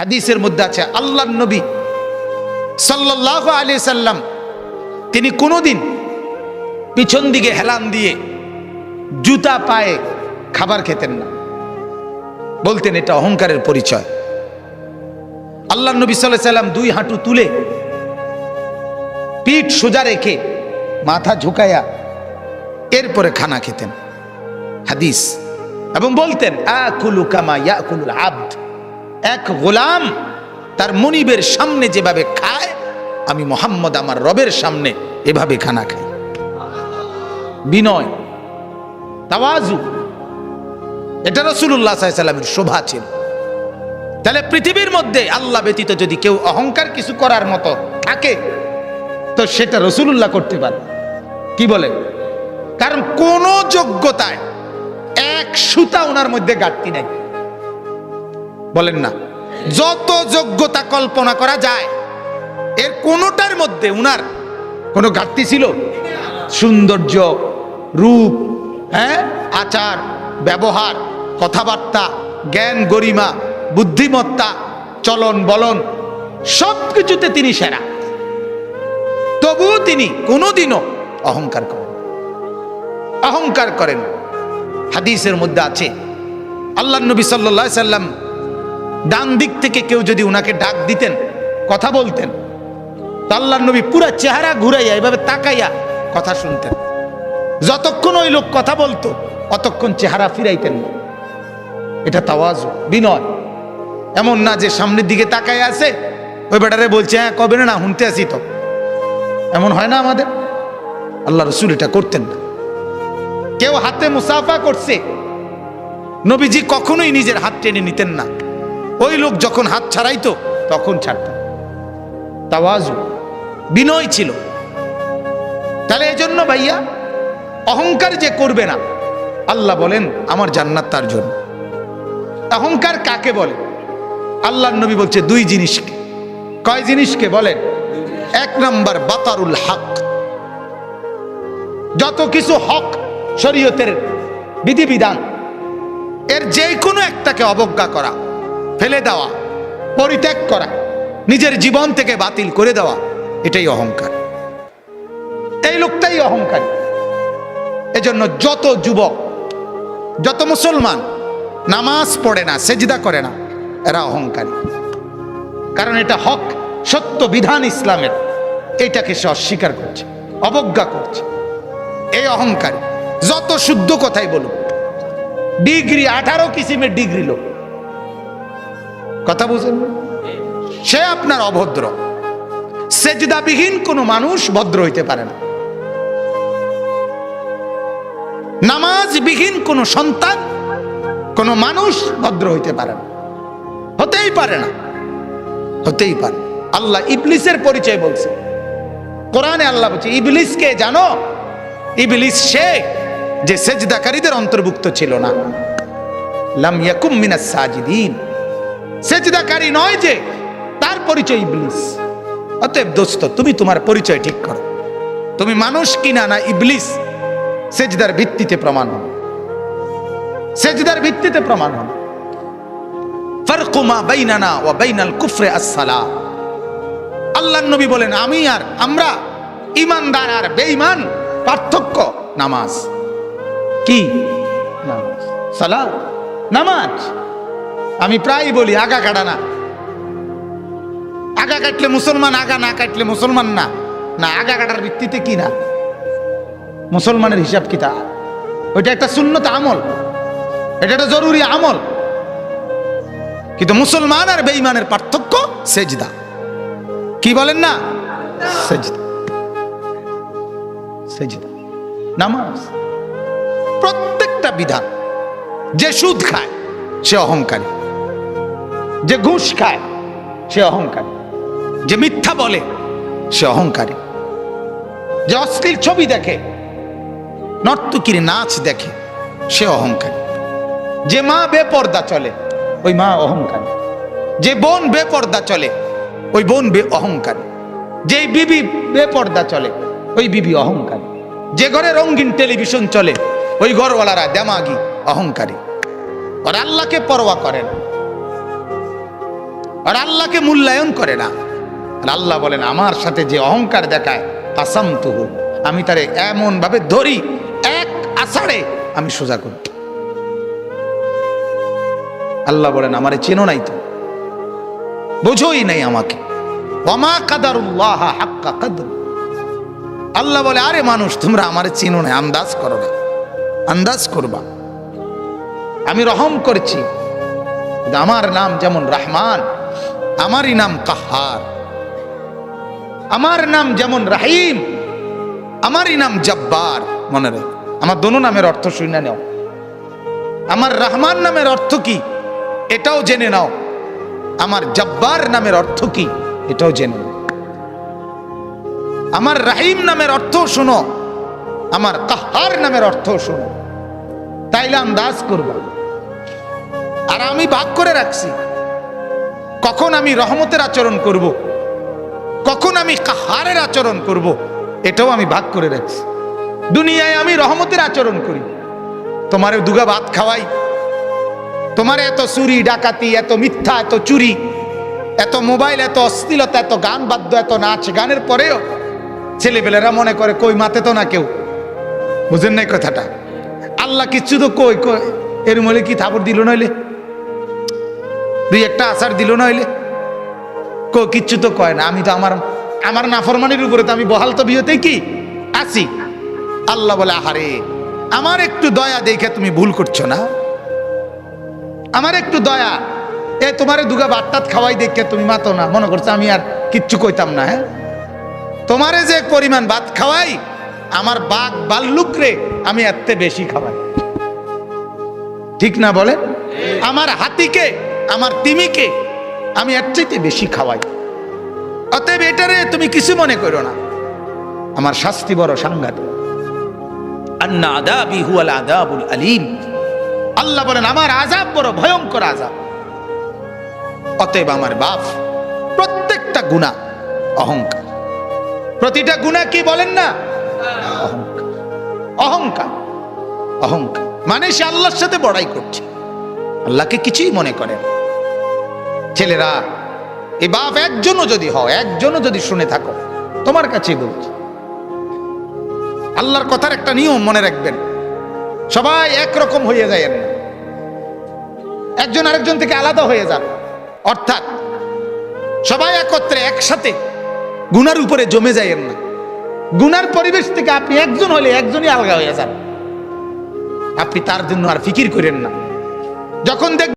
হাদিসের মধ্যে আছে আল্লাহ নবী সাল্লাহ আলি সাল্লাম, তিনি কোনোদিন পিছন দিকে হেলান দিয়ে জুতা পায়ে খাবার খেতেন না। বলতেন এটা অহংকারের পরিচয়। আল্লাহ নবী সাল্লাহ সাল্লাম দুই হাঁটু তুলে পিঠ সোজা রেখে মাথা ঝুঁকায়া এরপরে খানা খেতেন। হাদিস। এবং বলতেন, আকুলু কামা ইয়াকুলুল আব্দ। এক গোলাম তার মনিবের সামনে যেভাবে খায়, আমি মোহাম্মদ আমার রবের সামনে এভাবে খানা খাই। বিনয়, তাওয়াজু, এটা রসুল্লাহ সাল্লামের শোভা ছিল। তাহলে পৃথিবীর মধ্যে আল্লাহ ব্যতীত যদি কেউ অহংকার কিছু করার মতো থাকে, তো সেটা রসুল্লাহ করতে পারে। কি বলে? কারণ কোন যোগ্যতায় এক সুতা ওনার মধ্যে ঘাটতি নাই। বলেন না। যত যোগ্যতা কল্পনা করা যায়, এর কোনোটার মধ্যে উনার কোনো ঘাটতি ছিল? সৌন্দর্য, রূপ হ্যাঁ? আচার, ব্যবহার, কথাবার্তা, জ্ঞান, গরিমা, বুদ্ধিমত্তা, চলন, বলন সব কিছুতে তিনি সেরা। তবুও তিনি কোনোদিনও অহংকার করেন অহংকার করেন হাদিসের মধ্যে আছে আল্লাহ নবী সাল্লা সাল্লাম ডান দিক থেকে কেউ যদি উনাকে ডাক দিতেন, কথা বলতেন, তো আল্লাহ নবী পুরা চেহারা ঘুরাইয়া, এভাবে তাকাইয়া কথা শুনতেন। যতক্ষণ ওই লোক কথা বলতো, অতক্ষণ চেহারা ফিরাইতেন না। এটা তাওয়াজ, বিনয়। এমন না যে সামনের দিকে তাকাই আছে, ওই বেটারে বলছে হ্যাঁ কবে না, শুনতে আসি তো। এমন হয় না আমাদের? আল্লাহ রসুল এটা করতেন না। কেউ হাতে মুসাফা করছে, নবীজি কখনোই নিজের হাত টেনে নিতেন না। ওই লোক যখন হাত ছাড়াইতো, তখন ছাড়তেন তাওয়াজু, বিনয় ছিল। তাহলে এই জন্য ভাইয়া, অহংকার যে করবে না, আল্লাহ বলেন, আমার জান্নাত তার জন্য। অহংকার কাকে বলে? আল্লাহ নবী বলছে, দুই জিনিসকে। কয় জিনিসকে বলেন এক নাম্বার, বাতারুল হক। যত কিছু হক শরীয়তের বিধিবিধান, এর যে কোনো একটাকে অবজ্ঞা করা। ফেলে দেওয়া, পরিত্যাগ করা, নিজের জীবন থেকে বাতিল করে দেওয়া, এটাই অহংকার। এই লোকটাই অহংকার। এজন্য যত যুবক, যত মুসলমান, নামাজ পড়ে না, সেজদা করে না, এরা অহংকারী। কারণ এটা হক, সত্য বিধান ইসলামের। এটাকে সে অস্বীকার করছে, অবজ্ঞা করছে। এই অহংকারী, যত শুদ্ধ কথাই বলুক, ডিগ্রি আঠারো কিসিমের ডিগ্রি লোক। কথা বুঝেন? সে আপনার অভদ্র। সেজদাবিহীন কোনো মানুষ ভদ্র হইতে পারে না। নামাজবিহীন কোনো সন্তান, কোনো মানুষ ভদ্র হইতে পারে না। হতেই পারে না। হতেই পারে। আল্লাহ ইবলিসের পরিচয় বলছে। কোরআনে আল্লাহ বলছে ইবলিসকে জানো? ইবলিস সে যে সেজদাকারীদের অন্তর্ভুক্ত ছিল না। লাম ইয়াকুম মিনাস সাজিদিন। সেজদাকারী নয় যে, তার পরিচয় ইবলিস। অতএব দোস্ত, তুমি তোমার পরিচয় ঠিক করো। তুমি মানুষ কিনা না ইবলিস, সেজদার ভিত্তিতে প্রমাণ হন সেজদার ভিত্তিতে প্রমাণ হন ফারকুমা বাইনানা ওয়া বাইনাল কুফরে আসসালা। আল্লাহ নবী বলেন, আমি আর আমরা ইমানদার আর বেঈমান, পার্থক্য নামাজ। কি? নামাজ। নামাজ। আমি প্রায় বলি, আগা কাটা না। আগা কাটলে মুসলমান, আগা না কাটলে মুসলমান না। না, আগা কাটার ভিত্তিতে কি না? মুসলমানের হিসাব কিতা ওইটা একটা শূন্যতা আমল। এটা একটা জরুরি আমল। কিন্তু মুসলমান আর বেঈমানের পার্থক্য সেজদা। কি বলেন না? সেজদা। সেজদা। নামাজ। প্রত্যেকটা বিধান। যে সুদ খায়, সে অহংকারী। যে ঘুষ খায়, সে অহংকারী। যে মিথ্যা বলে, সে অহংকারী। যে অশ্লীল ছবি দেখে, নর্তকির নাচ দেখে, সে অহংকারী। যে মা বেপর্দা চলে, ওই মা অহংকারী। যে বোন বেপর্দা চলে, ওই বোন বে অহংকারী। যে বিবি বেপর্দা চলে, ওই বিবি অহংকারী। যে ঘরে রঙিন টেলিভিশন চলে, ওই ঘরওয়ালারা দেমাগি, অহংকারী। আর আল্লাহকে পরোয়া করেন। আর আল্লাহকে মূল্যায়ন করে না। আর আল্লাহ বলেন, আমার সাথে যে অহংকার দেখায় আসাম তুহু আমি তারে এমন ভাবে ধরি, এক আষাঢ়ে আমি সোজা করি। আল্লাহ বলেন, আমারে চেনো নাই তো? বোঝোই নাই আমাকে। হাক্কা আল্লাহ বলে, আরে মানুষ, তোমরা আমারে চিনো না, আন্দাজ করো না। আন্দাজ করবা। আমি রহম করছি। আমার নাম যেমন রহমান আমারই নাম কাহার। আমার নাম যেমন রাহিম, আমারই নাম জব্বার। মনে রাখ, আমার দোনো নামের অর্থ শুনে নাও। আমার রহমান নামের অর্থ কি? এটাও জেনে নাও। আমার জব্বার নামের অর্থ কি? এটাও জেনে নাও। আমার রাহিম নামের অর্থ শোনো, আমার কাহার নামের অর্থ শোনো। তাইলে আন্দাজ করবা। আর আমি ভাগ করে রাখছি। কখন আমি রহমতের আচরণ করব। কখন আমি কাহারের আচরণ করব। এটাও আমি ভাগ করে রাখছি। দুনিয়ায় আমি রহমতের আচরণ করি। তোমারে দুগা ভাত খাওয়াই। তোমার এত চুরি, ডাকাতি, এত মিথ্যা, এত চুরি, এত মোবাইল, এত অশ্লীলতা, এত গান বাদ্য, এত নাচ গানের পরেও ছেলেপেলেরা মনে করে, কই, মাতে তো না কেউ? বুঝেন নাই কথাটা? আল্লাহ কিচ্ছু তো কই কই? এর মলে কি থাপড় দিল নইলে? দুই একটা আচার দিল নইলে কো কিচ্ছু তো কয় না। আমি তো আমার আমার নাফরমানির উপরে তো আমি বহাল তো বিয়েতে কি? আছি। আল্লাহ বলে আহারে আমার একটু দয়া দেখে তুমি ভুল করছ না? আমার একটু দয়া। এ তোমারে দুগা বাট্টাত খাওয়াই দেখে তুমি মাতো না। মনে করছ আমি আর কিচ্ছু কইতাম না হ্যাঁ? তোমারে যে পরিমাণ ভাত খাওয়াই আমার বাঘ বাল্লুক রে আমি এত বেশি খাওয়াই। ঠিক না বলে আমার হাতিকে আমার তিমিকে আমি এর চাইতে বেশি খাওয়াই। অতএব এটারে তুমি কিছু মনে করো না। আমার শাস্তি বড় আলিম। আল্লাহ বলেন, আমার আজাব বড় ভয়ঙ্কর আজাব অতএব আমার বাপ প্রত্যেকটা গুণা অহংকার। প্রতিটা গুণা কি বলেন না? অহংকার। অহংকার। অহংকার। মানে সে আল্লাহর সাথে বড়াই করছে। আল্লাহকে কিছুই মনে করে না। ছেলেরা, এ বাপ একজনও যদি হয় একজনও যদি শুনে থাকো, তোমার কাছেই বলছি। আল্লাহর কথার একটা নিয়ম মনে রাখবেন, সবাই একরকম হয়ে যায় না। একজন আরেকজন থেকে আলাদা হয়ে যান। অর্থাৎ, সবাই একত্রে, একসাথে গুনার উপরে জমে যায়েন না। গুনার পরিবেশ থেকে আপনি একজন হলে একজনই আলগা হয়ে যান। আপনি তার জন্য আর ফিকির করেন না। যখন দেখ